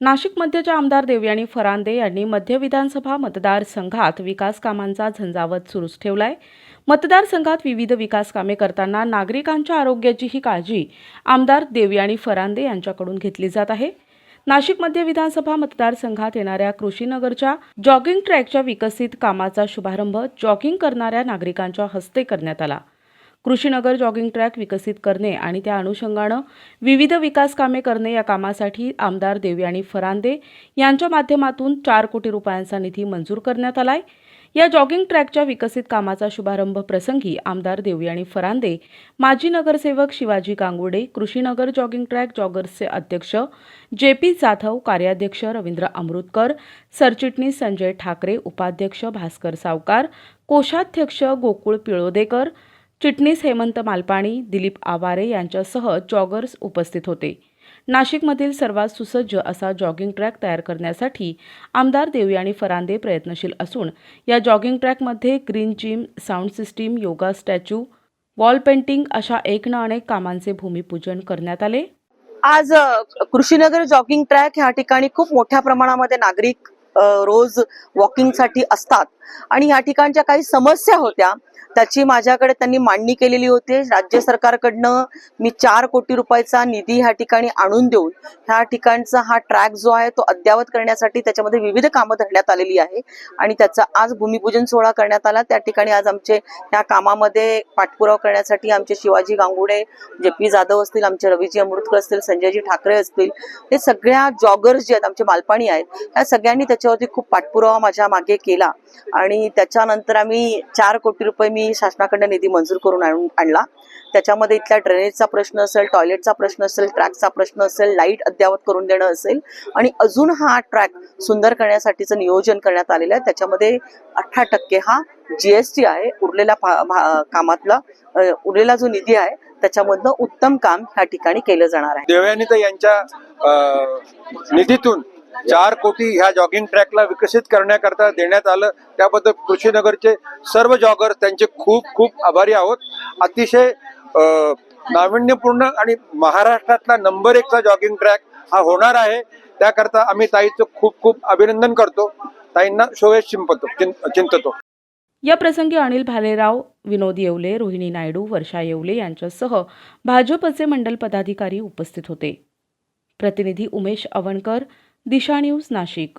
नाशिक मध्यच्या आमदार देवयानी फरांदे यांनी मध्य विधानसभा मतदारसंघात विकास कामांचा झंझावत सुरूच ठेवलाय. मतदारसंघात विविध विकास कामे करताना नागरिकांच्या आरोग्याचीही काळजी आमदार देवयानी फरांदे यांच्याकडून घेतली जात आहे. नाशिक मध्य विधानसभा मतदारसंघात येणाऱ्या कृषीनगरच्या जॉगिंग ट्रॅकच्या विकसित कामाचा शुभारंभ जॉगिंग करणाऱ्या नागरिकांच्या हस्ते करण्यात आला. कृषीनगर जॉगिंग ट्रॅक विकसित करणे आणि त्या अनुषंगानं विविध विकास कामे करणे या कामासाठी आमदार देवयानी फरांदे यांच्या माध्यमातून चार कोटी रुपयांचा निधी मंजूर करण्यात आलाय. या जॉगिंग ट्रॅकच्या विकसित कामाचा शुभारंभ प्रसंगी आमदार देवयानी फरांदे माजी नगरसेवक शिवाजी गांगुडे कृषीनगर जॉगिंग ट्रॅक जॉगर्सचे अध्यक्ष जे पी जाधव कार्याध्यक्ष रवींद्र अमृतकर सरचिटणीस संजय ठाकरे उपाध्यक्ष भास्कर सावकार कोषाध्यक्ष गोकुळ पिळोदेकर चिटणीस हेमंत मालपाणी दिलीप आवारे यांच्यासह जॉगर्स उपस्थित होते. नाशिकमधील सर्वात सुसज्ज असा जॉगिंग ट्रॅक तयार करण्यासाठी आमदार देवयानी फरांदे प्रयत्नशील असून या jogging ट्रॅकमध्ये green gym sound system yoga statue wall painting अशा एक ना अनेक कामांचे भूमिपूजन करण्यात आले. आज कृषीनगर जॉगिंग ट्रॅक ह्या ठिकाणी खूप मोठ्या प्रमाणामध्ये नागरिक रोज वॉकिंगसाठी असतात. आणि ह्या ठिकाणच्या काही समस्या होत्या त्याची माझ्याकडे त्यांनी मांडणी केलेली होती. राज्य सरकारकडनं मी चार कोटी रुपयाचा निधी ह्या ठिकाणी आणून देऊन ह्या ठिकाणचा हा ट्रॅक जो आहे तो अद्यावत करण्यासाठी त्याच्यामध्ये विविध कामं धरण्यात आलेली आहे. आणि त्याचा आज भूमिपूजन सोहळा करण्यात आला. त्या ठिकाणी आज आमचे त्या कामामध्ये पाठपुरावा करण्यासाठी आमचे शिवाजी गांगुडे जे पी जाधव असतील आमचे रवीजी अमृतकर असतील संजयजी ठाकरे असतील हे सगळ्या जॉगर्स जे आहेत आमचे मालपाणी आहेत त्या सगळ्यांनी याच्यावरती खूप पाठपुरावा माझ्या मागे केला. आणि त्याच्यानंतर आम्ही चार कोटी रुपये मी शासनाकडनं निधी मंजूर करून आणून आणला. त्याच्यामध्ये इथल्या ड्रेनेजचा प्रश्न असेल टॉयलेटचा प्रश्न असेल ट्रॅकचा प्रश्न असेल लाइट अद्यावत करून देणं असेल आणि अजून हा ट्रॅक सुंदर करण्यासाठीचं नियोजन करण्यात आलेलं आहे. त्याच्यामध्ये अठरा टक्के हा जीएसटी आहे उरलेल्या कामातला उरलेला जो निधी आहे त्याच्यामधनं उत्तम काम ह्या ठिकाणी केलं जाणार आहे. देवयानीत यांच्या निधीतून चार कोटी ह्या जॉगिंग ट्रॅकला विकसित करण्याकरता देण्यात आलं. त्याबद्दल कृषीनगरचे सर्व जॉगर त्यांचे खूप खूप आभारी आहोत. अतिशय नाविन्यपूर्ण आणि महाराष्ट्रातला नंबर एकचा जॉगिंग ट्रॅक हा होणार आहे. त्याकरता आम्ही ताईचं खूप खूप अभिनंदन करतो. ताईंना शोभेश चिंपतो चिंततो. या प्रसंगी अनिल भालेराव विनोद येवले रोहिणी नायडू वर्षा येवले यांच्यासह भाजपचे मंडल पदाधिकारी उपस्थित होते. प्रतिनिधी उमेश अवणकर दिशा न्यूज नाशिक.